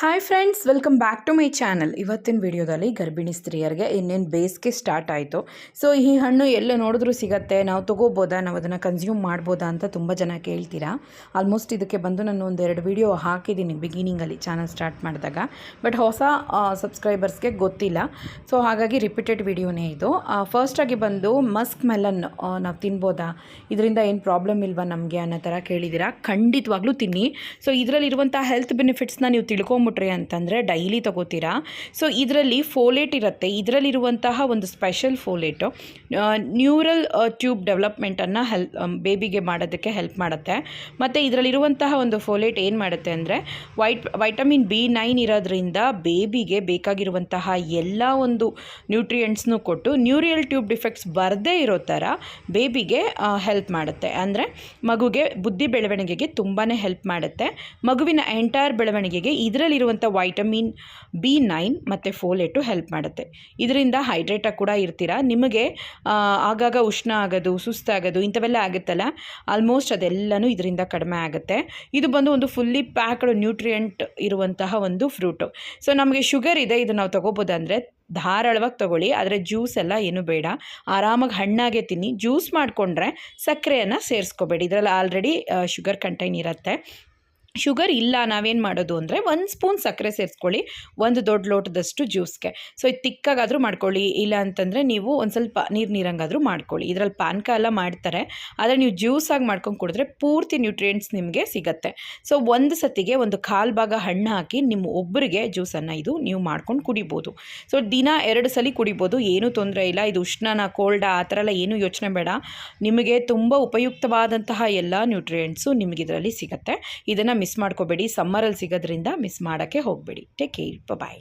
Hi friends welcome back to my channel ಇವತ್ತಿನ ವಿಡಿಯೋದಲ್ಲಿ ಗರ್ಭಿಣಿ ಸ್ತ್ರೀಯರಿಗೆ ಇನ್ನೇನು ಬೇಸಿಗೆ ಸ್ಟಾರ್ಟ್ ಆಯಿತು. ಸೊ ಈ ಹಣ್ಣು ಎಲ್ಲ ನೋಡಿದ್ರೂ ಸಿಗತ್ತೆ, ನಾವು ತೊಗೋಬೋದಾ, ನಾವು ಅದನ್ನು ಕನ್ಸ್ಯೂಮ್ ಮಾಡ್ಬೋದಾ ಅಂತ ತುಂಬ ಜನ ಕೇಳ್ತೀರಾ. ಆಲ್ಮೋಸ್ಟ್ ಇದಕ್ಕೆ ಬಂದು ನಾನು ಒಂದೆರಡು ವಿಡಿಯೋ ಹಾಕಿದ್ದೀನಿ ಬಿಗಿನಿಂಗಲ್ಲಿ ಚಾನಲ್ ಸ್ಟಾರ್ಟ್ ಮಾಡಿದಾಗ. ಬಟ್ ಹೊಸ ಸಬ್ಸ್ಕ್ರೈಬರ್ಸ್ಗೆ ಗೊತ್ತಿಲ್ಲ. ಸೊ ಹಾಗಾಗಿ ರಿಪೀಟೆಡ್ ವಿಡಿಯೋನೇ ಇದು. ಫಸ್ಟಾಗಿ ಬಂದು ಮಸ್ಕ್ ಮೆಲನ್ ನಾವು ತಿನ್ಬೋದಾ, ಇದರಿಂದ ಏನು ಪ್ರಾಬ್ಲಮ್ ಇಲ್ವಾ ನಮಗೆ ಅನ್ನೋ ಥರ ಕೇಳಿದ್ದೀರಾ ಖಂಡಿತವಾಗ್ಲೂ ತಿನ್ನಿ. ಸೊ ಇದರಲ್ಲಿರುವಂಥ ಹೆಲ್ತ್ ಬೆನಿಫಿಟ್ಸ್ನ ನೀವು ತಿಳ್ಕೊಂಬಿಟ್ರಿ ಅಂತಂದರೆ ಡೈಲಿ ತಗೋತೀರಾ? ಸೊ ಇದರಲ್ಲಿ ಫೋಲೇಟ್ ಇರುತ್ತೆ. ಇದರಲ್ಲಿರುವಂತಹ ಒಂದು ಸ್ಪೆಷಲ್ ಫೋಲೇಟು ನ್ಯೂರಲ್ ಟ್ಯೂಬ್ ಡೆವಲಪ್ಮೆಂಟನ್ನು ಹೆಲ್ಪ್ ಬೇಬಿಗೆ ಮಾಡೋದಕ್ಕೆ ಹೆಲ್ಪ್ ಮಾಡುತ್ತೆ. ಮತ್ತು ಇದರಲ್ಲಿರುವಂತಹ ಒಂದು ಫೋಲೇಟ್ ಏನು ಮಾಡುತ್ತೆ ಅಂದರೆ ವೈಟ್ ವೈಟಮಿನ್ ಬಿ ನೈನ್ ಇರೋದ್ರಿಂದ ಬೇಬಿಗೆ ಬೇಕಾಗಿರುವಂತಹ ಎಲ್ಲ ಒಂದು ನ್ಯೂಟ್ರಿಯೆಂಟ್ಸ್ನೂ ಕೊಟ್ಟು ನ್ಯೂರಿಯಲ್ ಟ್ಯೂಬ್ ಡಿಫೆಕ್ಟ್ಸ್ ಬರದೇ ಇರೋ ಥರ ಬೇಬಿಗೆ ಹೆಲ್ಪ್ ಮಾಡುತ್ತೆ. ಅಂದರೆ ಮಗುಗೆ ಬುದ್ಧಿ ಬೆಳವಣಿಗೆಗೆ ತುಂಬಾ ಹೆಲ್ಪ್ ಮಾಡುತ್ತೆ. ಮಗುವಿನ ಎಂಟೈರ್ ಬೆಳವಣಿಗೆಗೆ ಇದರಲ್ಲಿರುವಂಥ ವೈಟಮಿನ್ ಬಿ ನೈನ್ ಮತ್ತು ಫೋಲೇಟು ಹೆಲ್ಪ್ ಮಾಡುತ್ತೆ. ಇದರಿಂದ ಹೈಡ್ರೇಟಾಗಿ ಕೂಡ ಇರ್ತೀರ? ನಿಮಗೆ ಆಗಾಗ ಉಷ್ಣ ಆಗೋದು ಸುಸ್ತಾಗೋದು ಇಂಥವೆಲ್ಲ ಆಗುತ್ತಲ್ಲ? ಆಲ್ಮೋಸ್ಟ್ ಅದೆಲ್ಲನೂ ಇದರಿಂದ ಕಡಿಮೆ ಆಗುತ್ತೆ. ಇದು ಬಂದು ಒಂದು ಫುಲ್ಲಿ ಪ್ಯಾಕ್ಡ್ ನ್ಯೂಟ್ರಿಯೆಂಟ್ ಇರುವಂತಹ ಒಂದು ಫ್ರೂಟು ಸೊ ನಮಗೆ ಶುಗರ್ ಇದೆ, ಇದು ನಾವು ತೊಗೋಬೋದಂದರೆ ಧಾರಾಳವಾಗಿ ತಗೊಳ್ಳಿ. ಆದರೆ ಜ್ಯೂಸ್ ಎಲ್ಲ ಏನು ಬೇಡ. ಆರಾಮಾಗಿ ಹಣ್ಣಾಗೆ ತಿನ್ನಿ. ಜ್ಯೂಸ್ ಮಾಡಿಕೊಂಡ್ರೆ ಸಕ್ಕರೆಯನ್ನು ಸೇರಿಸ್ಕೋಬೇಡಿ. ಇದರಲ್ಲಿ ಆಲ್ರೆಡಿ ಶುಗರ್ ಕಂಟೈನ್ ಇರುತ್ತೆ. ಶುಗರ್ ಇಲ್ಲ, ನಾವೇನು ಮಾಡೋದು ಅಂದರೆ ಒಂದು ಸ್ಪೂನ್ ಸಕ್ಕರೆ ಸೇರಿಸ್ಕೊಳ್ಳಿ, ಒಂದು ದೊಡ್ಡ ಲೋಟದಷ್ಟು ಜ್ಯೂಸ್ಗೆ. ಸೊ ಇದು ತಿಕ್ಕಾಗಾದರೂ ಮಾಡ್ಕೊಳ್ಳಿ, ಇಲ್ಲ ಅಂತಂದರೆ ನೀವು ಒಂದು ಸ್ವಲ್ಪ ನೀರು ನೀರಂಗಾದರೂ ಮಾಡ್ಕೊಳ್ಳಿ. ಇದರಲ್ಲಿ ಪಾನಕ ಎಲ್ಲ ಮಾಡ್ತಾರೆ, ಆದರೆ ನೀವು ಜ್ಯೂಸಾಗಿ ಮಾಡ್ಕೊಂಡು ಕುಡಿದ್ರೆ ಪೂರ್ತಿ ನ್ಯೂಟ್ರಿಯೆಂಟ್ಸ್ ನಿಮಗೆ ಸಿಗುತ್ತೆ. ಸೊ ಒಂದು ಸತಿಗೆ ಒಂದು ಕಾಲು ಭಾಗ ಹಣ್ಣು ಹಾಕಿ ನಿಮ್ಮ ಒಬ್ಬರಿಗೆ ಜ್ಯೂಸನ್ನು ಇದು ನೀವು ಮಾಡ್ಕೊಂಡು ಕುಡಿಬೋದು. ಸೊ ದಿನ ಎರಡು ಸಲ ಕುಡಿಬೋದು, ಏನೂ ತೊಂದರೆ ಇಲ್ಲ, ಇದು ಉಷ್ಣನ, ಕೋಲ್ಡ, ಆ ಥರ ಎಲ್ಲ ಏನೂ ಯೋಚನೆ ಬೇಡ. ನಿಮಗೆ ತುಂಬ ಉಪಯುಕ್ತವಾದಂತಹ ಎಲ್ಲ ನ್ಯೂಟ್ರಿಯೆಂಟ್ಸು ನಿಮಗೆ ಇದರಲ್ಲಿ ಸಿಗುತ್ತೆ. ಇದನ್ನು ಮಿಸ್ ಮಾಡ್ಕೋಬೇಡಿ. ಸಮ್ಮರಲ್ಲಿ ಸಿಗೋದ್ರಿಂದ ಮಿಸ್ ಮಾಡೋಕ್ಕೆ ಹೋಗಬೇಡಿ. Take care bye